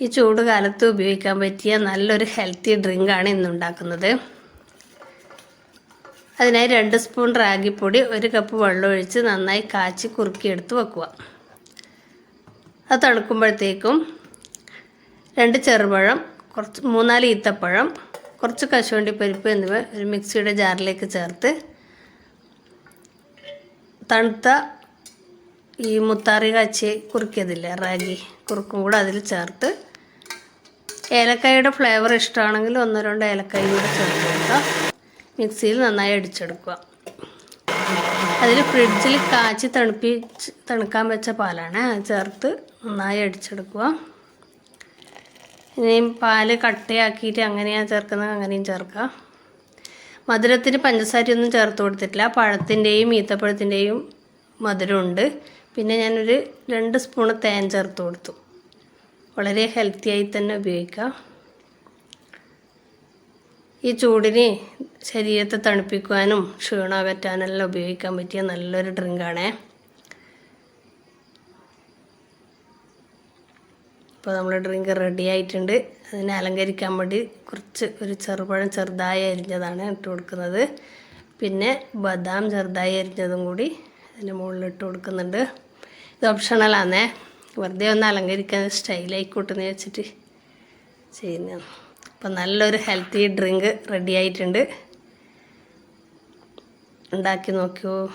ഈ ചൂട് കാലത്ത് ഉപയോഗിക്കാൻ പറ്റിയ നല്ലൊരു ഹെൽത്തി ഡ്രിങ്കാണ് ഇന്ന് ഉണ്ടാക്കുന്നത്. അതിനായി രണ്ട് സ്പൂൺ റാഗിപ്പൊടി ഒരു കപ്പ് വെള്ളം ഒഴിച്ച് നന്നായി കാച്ചി കുറുക്കിയെടുത്ത് വെക്കുക. അത് തണുക്കുമ്പോഴത്തേക്കും രണ്ട് ചെറുപഴം കുറച്ച് മൂന്നാൽ ഈത്തപ്പഴം കുറച്ച് കശുവണ്ടി പരിപ്പ് എന്നിവ ഒരു മിക്സിയുടെ ജാറിലേക്ക് ചേർത്ത് തണുത്ത ഈ മുത്താറി കാച്ചി കുറുക്കിയതില്ലേ? റാഗി കുറുക്കും കൂടെ അതിൽ ചേർത്ത് ഏലക്കായുടെ ഫ്ലേവർ ഇഷ്ടമാണെങ്കിൽ ഒന്നോ രണ്ടോ ഏലക്കായ കൂടെ ചേർത്ത് കൊടുക്കുക മിക്സിയിൽ നന്നായി അടിച്ചെടുക്കുക. അതിൽ ഫ്രിഡ്ജിൽ കാച്ചി തണുപ്പിച്ച് തണുക്കാൻ വെച്ച പാലാണ് ചേർത്ത് നന്നായി അടിച്ചെടുക്കുക. ഇനിയും പാൽ കട്ടയാക്കിയിട്ട് അങ്ങനെയാണ് ചേർക്കുന്നത് അങ്ങനെയും ചേർക്കുക. മധുരത്തിന് പഞ്ചസാരയൊന്നും ചേർത്ത് കൊടുത്തിട്ടില്ല. പഴത്തിന്റെയും ഈത്തപ്പഴത്തിന്റെയും മധുരമുണ്ട്. പിന്നെ ഞാനൊരു രണ്ട് സ്പൂണ് തേൻ ചേർത്ത് കൊടുത്തു. വളരെ ഹെൽത്തി ആയി തന്നെ ഉപയോഗിക്കാം. ഈ ചൂടിന് ശരീരത്തെ തണുപ്പിക്കുവാനും ക്ഷീണം ഉപയോഗിക്കാൻ പറ്റിയ നല്ലൊരു ഡ്രിങ്കാണേ ഇപ്പോൾ നമ്മുടെ ഡ്രിങ്ക് റെഡി ആയിട്ടുണ്ട്. അതിനെ അലങ്കരിക്കാൻ വേണ്ടി കുറച്ച് ഒരു ചെറുപഴം ചെറുതായി അരിഞ്ഞതാണ് ഇട്ട് കൊടുക്കുന്നത്. പിന്നെ ബദാം ചെറുതായി അരിഞ്ഞതും കൂടി അതിന്റെ മുകളിൽ ഇട്ട് കൊടുക്കുന്നുണ്ട്. ഇത് ഓപ്ഷണലാണേ വെറുതെ ഒന്ന് അലങ്കരിക്കാൻ സ്റ്റൈലായിക്കോട്ടെന്ന് വെച്ചിട്ട് ചെയ്യുന്നതാണ്. അപ്പം നല്ലൊരു ഹെൽത്തി ഡ്രിങ്ക് റെഡി ആയിട്ടുണ്ട്. ഉണ്ടാക്കി നോക്കിയോ.